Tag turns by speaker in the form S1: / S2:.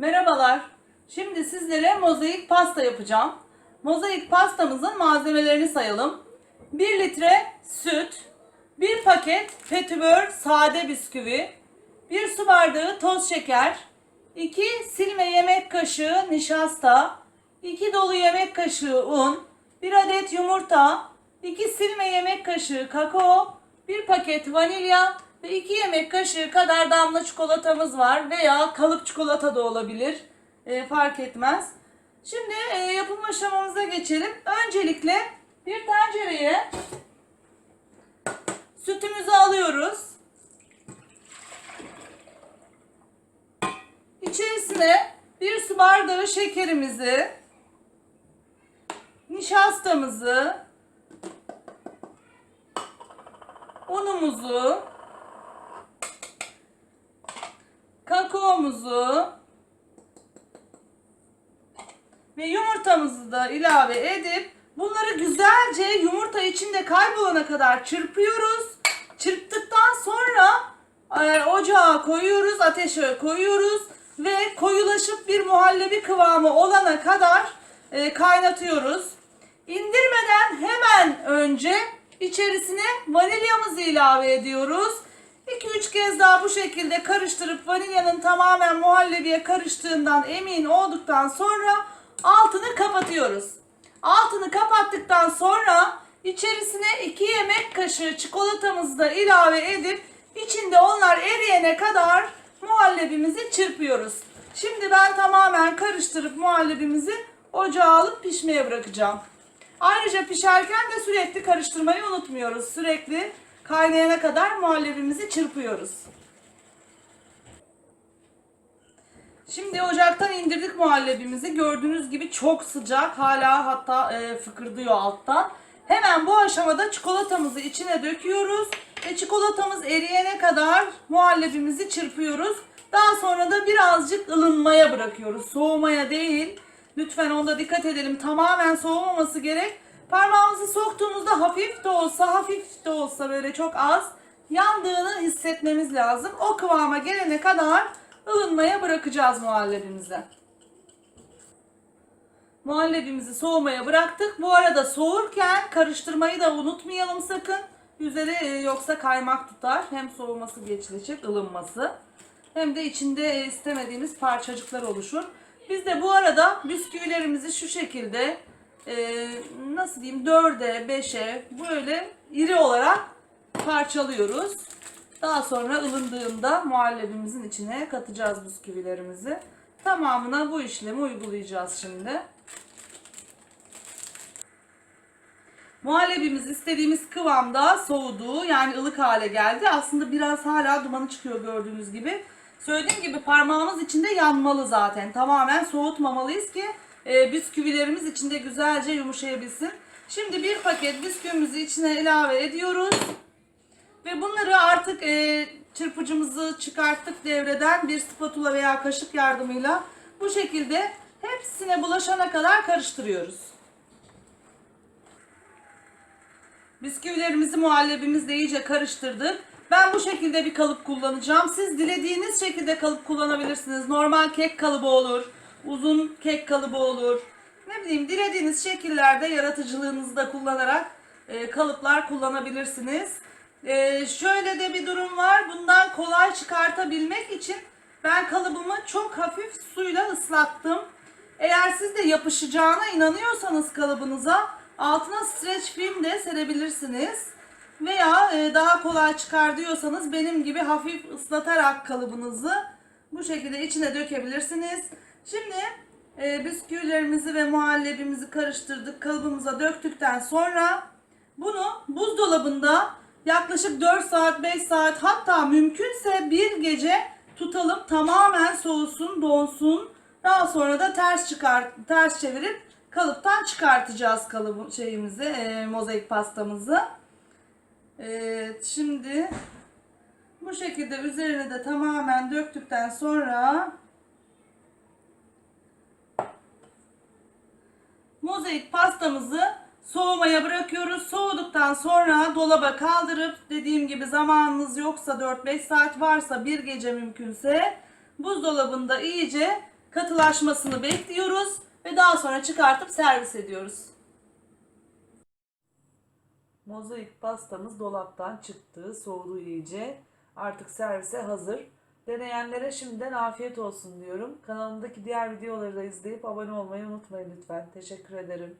S1: Merhabalar. Şimdi sizlere mozaik pasta yapacağım. Mozaik pastamızın malzemelerini sayalım. 1 litre süt, 1 paket petibör sade bisküvi, 1 su bardağı toz şeker, 2 silme yemek kaşığı nişasta, 2 dolu yemek kaşığı un, 1 adet yumurta, 2 silme yemek kaşığı kakao, 1 paket vanilya ve 2 yemek kaşığı kadar damla çikolatamız var veya kalıp çikolata da olabilir. E, fark etmez. Şimdi e, yapım aşamamıza geçelim. Öncelikle bir tencereye sütümüzü alıyoruz. İçerisine bir su bardağı şekerimizi, nişastamızı, unumuzu, kakaomuzu ve yumurtamızı da ilave edip bunları güzelce yumurta içinde kaybolana kadar çırpıyoruz. Çırptıktan sonra e, ocağa koyuyoruz, ateşe koyuyoruz ve koyulaşıp bir muhallebi kıvamı olana kadar e, kaynatıyoruz. İndirmeden hemen önce içerisine vanilyamızı ilave ediyoruz. 2-3 kez daha bu şekilde karıştırıp vanilyanın tamamen muhallebiye karıştığından emin olduktan sonra altını kapatıyoruz. Altını kapattıktan sonra içerisine 2 yemek kaşığı çikolatamızı da ilave edip içinde onlar eriyene kadar muhallebimizi çırpıyoruz. Şimdi ben tamamen karıştırıp muhallebimizi ocağa alıp pişmeye bırakacağım. Ayrıca pişerken de sürekli karıştırmayı unutmuyoruz. Sürekli kaynayana kadar muhallebimizi çırpıyoruz. Şimdi ocaktan indirdik muhallebimizi. Gördüğünüz gibi çok sıcak. Hala hatta e, fıkırdıyor alttan. Hemen bu aşamada çikolatamızı içine döküyoruz. Ve çikolatamız eriyene kadar muhallebimizi çırpıyoruz. Daha sonra da birazcık ılınmaya bırakıyoruz. Soğumaya değil. Lütfen onda dikkat edelim. Tamamen soğumaması gerek. Parmağımızı soktuğumuzda hafif de olsa, hafif de olsa böyle çok az yandığını hissetmemiz lazım. O kıvama gelene kadar ılınmaya bırakacağız muhallebimizi. Muhallebimizi soğumaya bıraktık. Bu arada soğurken karıştırmayı da unutmayalım sakın. Üzeri e, yoksa kaymak tutar. Hem soğuması geçilecek, ılınması. Hem de içinde e, istemediğimiz parçacıklar oluşur. Biz de bu arada bisküvilerimizi şu şekilde e, nasıl diyeyim 4'e 5'e böyle iri olarak parçalıyoruz. Daha sonra ılındığında muhallebimizin içine katacağız bisküvilerimizi. Tamamına bu işlemi uygulayacağız şimdi. Muhallebimiz istediğimiz kıvamda soğudu. Yani ılık hale geldi. Aslında biraz hala dumanı çıkıyor gördüğünüz gibi. Söylediğim gibi parmağımız içinde yanmalı zaten. Tamamen soğutmamalıyız ki e, bisküvilerimiz içinde güzelce yumuşayabilsin. Şimdi bir paket bisküvimizi içine ilave ediyoruz. Ve bunları artık e, çırpıcımızı çıkarttık devreden bir spatula veya kaşık yardımıyla bu şekilde hepsine bulaşana kadar karıştırıyoruz. Bisküvilerimizi muhallebimizle iyice karıştırdık. Ben bu şekilde bir kalıp kullanacağım. Siz dilediğiniz şekilde kalıp kullanabilirsiniz. Normal kek kalıbı olur. Uzun kek kalıbı olur. Ne bileyim dilediğiniz şekillerde yaratıcılığınızı da kullanarak e, kalıplar kullanabilirsiniz. E, şöyle de bir durum var. Bundan kolay çıkartabilmek için ben kalıbımı çok hafif suyla ıslattım. Eğer siz de yapışacağına inanıyorsanız kalıbınıza altına streç film de serebilirsiniz. Veya e, daha kolay çıkar diyorsanız benim gibi hafif ıslatarak kalıbınızı bu şekilde içine dökebilirsiniz. Şimdi e, bisküvilerimizi ve muhallebimizi karıştırdık. Kalıbımıza döktükten sonra bunu buzdolabında yaklaşık 4 saat 5 saat hatta mümkünse bir gece tutalım tamamen soğusun donsun. Daha sonra da ters çıkar ters çevirip kalıptan çıkartacağız kalıbı şeyimizi e, mozaik pastamızı. Evet şimdi bu şekilde üzerine de tamamen döktükten sonra mozaik pastamızı soğumaya bırakıyoruz. Soğuduktan sonra dolaba kaldırıp dediğim gibi zamanınız yoksa 4-5 saat varsa bir gece mümkünse buzdolabında iyice katılaşmasını bekliyoruz ve daha sonra çıkartıp servis ediyoruz. Mozaik pastamız dolaptan çıktı, soğudu iyice. Artık servise hazır. Deneyenlere şimdiden afiyet olsun diyorum. Kanalımdaki diğer videoları da izleyip abone olmayı unutmayın lütfen. Teşekkür ederim.